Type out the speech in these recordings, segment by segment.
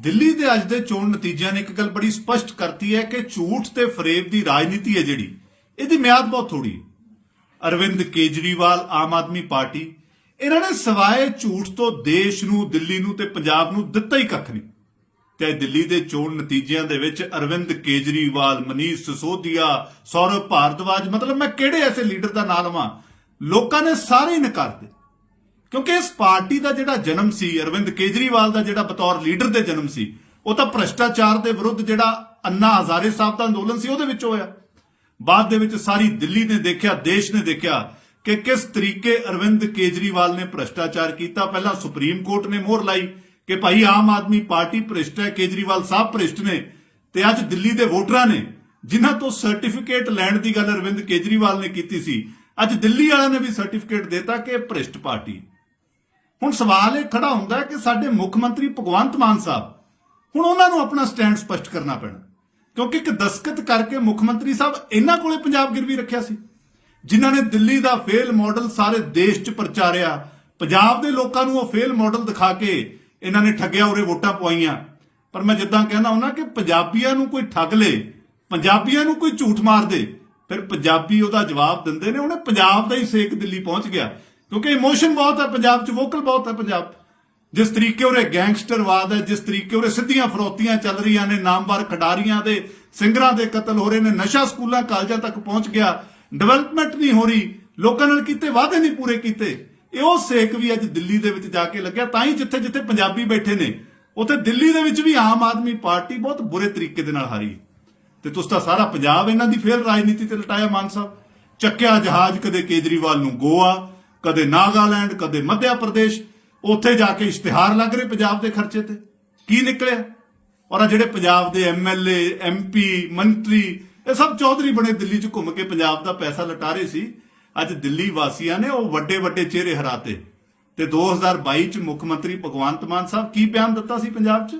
ਦਿੱਲੀ ਦੇ ਅੱਜ ਦੇ ਚੋਣ ਨਤੀਜਿਆਂ ਨੇ ਇੱਕ ਗੱਲ ਬੜੀ ਸਪਸ਼ਟ ਕਰਤੀ ਹੈ ਕਿ ਝੂਠ ਤੇ ਫਰੇਬ ਦੀ ਰਾਜਨੀਤੀ ਹੈ ਜਿਹੜੀ, ਇਹਦੀ ਮਿਆਦ ਬਹੁਤ ਥੋੜੀ ਹੈ। ਅਰਵਿੰਦ ਕੇਜਰੀਵਾਲ, ਆਮ ਆਦਮੀ ਪਾਰਟੀ, ਇਹਨਾਂ ਨੇ ਸਵਾਏ ਝੂਠ ਤੋਂ ਦੇਸ਼ ਨੂੰ, ਦਿੱਲੀ ਨੂੰ ਤੇ ਪੰਜਾਬ ਨੂੰ ਦਿੱਤਾ ਹੀ ਕੱਖ ਨਹੀਂ। ਤੇ ਦਿੱਲੀ ਦੇ ਚੋਣ ਨਤੀਜਿਆਂ ਦੇ ਵਿੱਚ ਅਰਵਿੰਦ ਕੇਜਰੀਵਾਲ, ਮਨੀਸ਼ ਸਿਸੋਦੀਆ, ਸੌਰਵ ਭਾਰਦਵਾਜ, ਮਤਲਬ ਮੈਂ ਕਿਹੜੇ ਐਸੇ ਲੀਡਰ ਦਾ ਨਾਂ ਲਵਾਂ, ਲੋਕਾਂ ਨੇ ਸਾਰੇ ਹੀ ਨਕਾਰ ਦਿੱਤੇ। ਕਿਉਂਕਿ ਇਸ ਪਾਰਟੀ ਦਾ ਜਿਹੜਾ ਜਨਮ ਸੀ, ਅਰਵਿੰਦ ਕੇਜਰੀਵਾਲ ਦਾ ਜਿਹੜਾ ਬਤੌਰ ਲੀਡਰ ਦੇ ਜਨਮ ਸੀ, ਉਹ ਤਾਂ ਭ੍ਰਸ਼ਟਾਚਾਰ ਦੇ ਵਿਰੁੱਧ ਜਿਹੜਾ ਅੰਨਾ ਹਜ਼ਾਰੇ ਸਾਹਿਬ ਦਾ ਅੰਦੋਲਨ ਸੀ, ਉਹਦੇ ਵਿੱਚ ਹੋਇਆ। ਬਾਅਦ ਦੇ ਵਿੱਚ ਸਾਰੀ ਦਿੱਲੀ ਨੇ ਦੇਖਿਆ, ਦੇਸ਼ ਨੇ ਦੇਖਿਆ ਕਿ ਕਿਸ ਤਰੀਕੇ ਅਰਵਿੰਦ ਕੇਜਰੀਵਾਲ ਨੇ ਭ੍ਰਸ਼ਟਾਚਾਰ ਕੀਤਾ। ਪਹਿਲਾਂ ਸੁਪਰੀਮ ਕੋਰਟ ਨੇ ਮੋਹਰ ਲਾਈ ਕਿ ਭਾਈ ਆਮ ਆਦਮੀ ਪਾਰਟੀ ਭ੍ਰਿਸ਼ਟ ਹੈ, ਕੇਜਰੀਵਾਲ ਸਾਹਿਬ ਭ੍ਰਿਸ਼ਟ ਨੇ ਤੇ ਅੱਜ ਦਿੱਲੀ ਦੇ ਵੋਟਰਾਂ ਨੇ, ਜਿਨ੍ਹਾਂ ਤੋਂ ਸਰਟੀਫਿਕੇਟ ਲੈਣ ਦੀ ਗੱਲ ਅਰਵਿੰਦ ਕੇਜਰੀਵਾਲ ਨੇ ਕੀਤੀ ਸੀ, ਅੱਜ ਦਿੱਲੀ ਵਾਲਿਆਂ ਨੇ ਵੀ ਸਰਟੀਫਿਕੇਟ ਦਿੱਤਾ ਕਿ ਭ੍ਰਿਸ਼ਟ ਪਾਰਟੀ ਹੁਣ ਸਵਾਲ ਇਹ ਖੜਾ ਹੁੰਦਾ ਕਿ ਸਾਡੇ ਮੁੱਖ ਮੰਤਰੀ ਭਗਵੰਤ ਮਾਨ ਸਾਹਿਬ, ਹੁਣ ਉਹਨਾਂ ਨੂੰ ਆਪਣਾ ਸਟੈਂਡ ਸਪਸ਼ਟ ਕਰਨਾ ਪੈਣਾ। ਕਿਉਂਕਿ ਇੱਕ ਦਸਕਤ ਕਰਕੇ ਮੁੱਖ ਮੰਤਰੀ ਸਾਹਿਬ ਇਹਨਾਂ ਕੋਲੇ ਪੰਜਾਬ ਗਿਰਵੀ ਰੱਖਿਆ ਸੀ। ਜਿਨ੍ਹਾਂ ਨੇ ਦਿੱਲੀ ਦਾ ਫੇਲ ਮਾਡਲ ਸਾਰੇ ਦੇਸ਼ 'ਚ ਪ੍ਰਚਾਰਿਆ, ਪੰਜਾਬ ਦੇ ਲੋਕਾਂ ਨੂੰ ਉਹ ਫੇਲ ਮਾਡਲ ਦਿਖਾ ਕੇ ਇਹਨਾਂ ਨੇ ਠੱਗਿਆ, ਉਰੇ ਵੋਟਾਂ ਪਵਾਈਆਂ। ਪਰ ਮੈਂ ਜਿੱਦਾਂ ਕਹਿੰਦਾ ਹੁੰਦਾ ਕਿ ਪੰਜਾਬੀਆਂ ਨੂੰ ਕੋਈ ਠੱਗ ਲੇ, ਪੰਜਾਬੀਆਂ ਨੂੰ ਕੋਈ ਝੂਠ ਮਾਰ ਦੇ, ਫਿਰ ਪੰਜਾਬੀ ਉਹਦਾ ਜਵਾਬ ਦਿੰਦੇ ਨੇ, ਉਹਨੇ ਪੰਜਾਬ ਦਾ ਹੀ ਸੇਕ ਦਿੱਲੀ ਪਹੁੰਚ ਗਿਆ। ਕਿਉਂਕਿ ਇਮੋਸ਼ਨ ਬਹੁਤ ਹੈ ਪੰਜਾਬ 'ਚ, ਵੋਕਲ ਬਹੁਤ ਹੈ ਪੰਜਾਬ ਜਿਸ ਤਰੀਕੇ ਉਰੇ ਗੈਂਗਸਟਰਵਾਦ ਹੈ, ਜਿਸ ਤਰੀਕੇ ਉਰੇ ਸਿੱਧੀਆਂ ਫਰੋਤੀਆਂ ਚੱਲ ਰਹੀਆਂ ਨੇ, ਨਾਮਵਰ ਖਿਡਾਰੀਆਂ ਦੇ, ਸਿੰਗਰਾਂ ਦੇ ਕਤਲ ਹੋ ਰਹੇ ਨੇ, ਨਸ਼ਾ ਸਕੂਲਾਂ, ਕਾਲਜਾਂ ਤੱਕ ਪਹੁੰਚ ਗਿਆ। ਡਿਵੈਲਪਮੈਂਟ ਨਹੀਂ ਹੋ ਰਹੀ, ਲੋਕਾਂ ਨਾਲ ਕੀਤੇ ਵਾਅਦੇ ਨਹੀਂ ਪੂਰੇ ਕੀਤੇ। ਇਹ ਉਹ ਸੇਕ ਵੀ ਅੱਜ ਦਿੱਲੀ ਦੇ ਵਿੱਚ ਜਾ ਕੇ ਲੱਗਿਆ, ਤਾਂ ਹੀ ਜਿੱਥੇ ਜਿੱਥੇ ਪੰਜਾਬੀ ਬੈਠੇ ਨੇ, ਉੱਥੇ ਦਿੱਲੀ ਦੇ ਵਿੱਚ ਵੀ ਆਮ ਆਦਮੀ ਪਾਰਟੀ ਬਹੁਤ ਬੁਰੇ ਤਰੀਕੇ ਦੇ ਨਾਲ ਹਾਰੀ ਤੇ ਤੁਸੀਂ ਤਾਂ ਸਾਰਾ ਪੰਜਾਬ ਇਹਨਾਂ ਦੀ ਫੇਰ ਰਾਜਨੀਤੀ ਤੇ ਲਟਾਇਆ ਮਾਨ ਸਾਹਿਬ। ਚੱਕਿਆ ਜਹਾਜ਼ ਕਦੇ ਕੇਜਰੀਵਾਲ ਨੂੰ, ਗੋਆ ਕਦੇ ਨਾਗਾਲੈਂਡ, ਕਦੇ ਮੱਧਿਆ ਪ੍ਰਦੇਸ਼, ਉੱਥੇ ਜਾ ਕੇ ਇਸ਼ਤਿਹਾਰ ਲੱਗ ਰਹੇ ਪੰਜਾਬ ਦੇ ਖਰਚੇ ਤੇ। ਕੀ ਨਿਕਲਿਆ? ਔਰ ਆ ਜਿਹੜੇ ਪੰਜਾਬ ਦੇ ਐਮਐਲਏ ਐਮਪੀ ਮੰਤਰੀ, ਇਹ ਸਭ ਚੌਧਰੀ ਬਣੇ ਦਿੱਲੀ 'ਚ ਘੁੰਮ ਕੇ ਪੰਜਾਬ ਦਾ ਪੈਸਾ ਲਟਾ ਰਹੇ ਸੀ। ਅੱਜ ਦਿੱਲੀ ਵਾਸੀਆਂ ਨੇ ਉਹ ਵੱਡੇ ਵੱਡੇ ਚਿਹਰੇ ਹਰਾਤੇ। ਤੇ 2022 ਚ ਮੁੱਖ ਮੰਤਰੀ ਭਗਵੰਤ ਮਾਨ ਸਾਹਿਬ ਕੀ ਬਿਆਨ ਦਿੱਤਾ ਸੀ ਪੰਜਾਬ 'ਚ?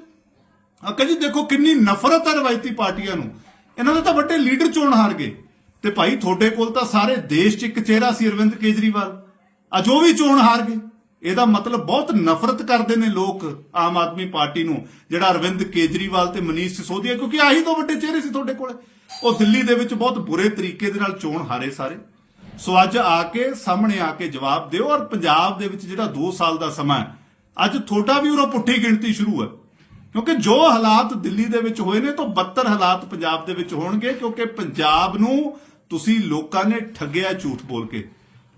ਅੱਕਾ ਜੀ, ਦੇਖੋ ਕਿੰਨੀ ਨਫ਼ਰਤ ਹੈ ਰਵਾਇਤੀ ਪਾਰਟੀਆਂ ਨੂੰ। ਇਹਨਾਂ ਦੇ ਤਾਂ ਵੱਡੇ ਲੀਡਰ ਚੋਣ ਹਾਰ ਗਏ ਤੇ ਭਾਈ, ਤੁਹਾਡੇ ਕੋਲ ਤਾਂ ਸਾਰੇ ਦੇਸ਼ 'ਚ ਇੱਕ ਚਿਹਰਾ ਸੀ ਅਰਵਿੰਦ ਕੇਜਰੀਵਾਲ। ਅੱਜ ਉਹ ਵੀ ਚੋਣ ਹਾਰ ਗਏ ਇਹਦਾ ਮਤਲਬ ਬਹੁਤ ਨਫ਼ਰਤ ਕਰਦੇ ਨੇ ਲੋਕ ਆਮ ਆਦਮੀ ਪਾਰਟੀ ਨੂੰ, ਜਿਹੜਾ ਅਰਵਿੰਦ ਕੇਜਰੀਵਾਲ ਤੇ ਮਨੀਸ਼ ਸਿਸੋਦੀਆ, ਕਿਉਂਕਿ ਆਹੀ ਦੋ ਵੱਡੇ ਚਿਹਰੇ ਸੀ ਤੁਹਾਡੇ ਕੋਲ। ਉਹ ਦਿੱਲੀ ਦੇ ਵਿੱਚ ਬਹੁਤ ਬੁਰੇ ਤਰੀਕੇ ਦੇ ਨਾਲ ਚੋਣ ਹਾਰੇ ਸਾਰੇ। ਸੋ ਅੱਜ ਆ ਕੇ, ਸਾਹਮਣੇ ਆ ਕੇ ਜਵਾਬ ਦਿਓ, ਔਰ ਪੰਜਾਬ ਦੇ ਵਿੱਚ ਜਿਹੜਾ 2 ਸਾਲ ਦਾ ਸਮਾਂ ਅੱਜ ਤੁਹਾਡਾ ਵੀ ਉਰੋਂ ਪੁੱਠੀ ਗਿਣਤੀ ਸ਼ੁਰੂ ਹੈ। ਕਿਉਂਕਿ ਜੋ ਹਾਲਾਤ ਦਿੱਲੀ ਦੇ ਵਿੱਚ ਹੋਏ ਨੇ, ਤਾਂ ਬੱਤਰ ਹਾਲਾਤ ਪੰਜਾਬ ਦੇ ਵਿੱਚ ਹੋਣਗੇ, ਕਿਉਂਕਿ ਪੰਜਾਬ ਨੂੰ ਤੁਸੀਂ ਲੋਕਾਂ ਨੇ ਠੱਗਿਆ ਝੂਠ ਬੋਲ ਕੇ।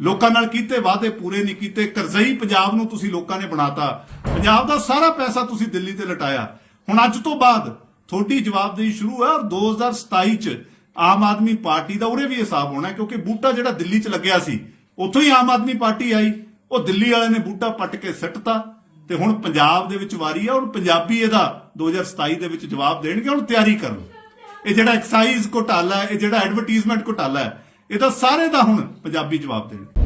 ਲੋਕਾਂ ਨਾਲ ਕੀਤੇ ਵਾਅਦੇ ਪੂਰੇ ਨਹੀਂ ਕੀਤੇ। ਕਰਜ਼ਈ ਪੰਜਾਬ ਨੂੰ ਤੁਸੀਂ ਲੋਕਾਂ ਨੇ ਬਣਾਤਾ। ਪੰਜਾਬ ਦਾ ਸਾਰਾ ਪੈਸਾ ਤੁਸੀਂ ਦਿੱਲੀ ਤੇ ਲਟਾਇਆ। ਹੁਣ ਅੱਜ ਤੋਂ ਬਾਅਦ ਤੁਹਾਡੀ ਜਵਾਬਦੇਹੀ ਸ਼ੁਰੂ ਹੈ ਔਰ 2027 ਚ ਆਮ ਆਦਮੀ ਪਾਰਟੀ ਦਾ ਉਰੇ ਵੀ ਹਿਸਾਬ ਹੋਣਾ ਕਿਉਂਕਿ ਬੂਟਾ ਜਿਹੜਾ ਦਿੱਲੀ ਚ ਲੱਗਿਆ ਸੀ, ਉੱਥੋਂ ਹੀ ਆਮ ਆਦਮੀ ਪਾਰਟੀ ਆਈ। ਉਹ ਦਿੱਲੀ ਵਾਲਿਆਂ ਨੇ ਬੂਟਾ ਪੱਟ ਕੇ ਸਿੱਟਤਾ ਤੇ ਹੁਣ ਪੰਜਾਬ ਦੇ ਵਿੱਚ ਵਾਰੀ ਆ ਹੁਣ ਪੰਜਾਬੀ ਇਹਦਾ 2027 ਦੇ ਵਿੱਚ ਜਵਾਬ ਦੇਣਗੇ। ਹੁਣ ਤਿਆਰੀ ਕਰੋ। ਇਹ ਜਿਹੜਾ ਐਕਸਾਈਜ਼ ਘੁਟਾਲਾ ਹੈ, ਇਹ ਜਿਹੜਾ ਐਡਵਰਟਾਈਜ਼ਮੈਂਟ ਘੁਟਾਲਾ ਹੈ ਇਹ ਤਾਂ ਸਾਰੇ ਦਾ ਹੁਣ ਪੰਜਾਬੀ ਜਵਾਬ ਦੇਣ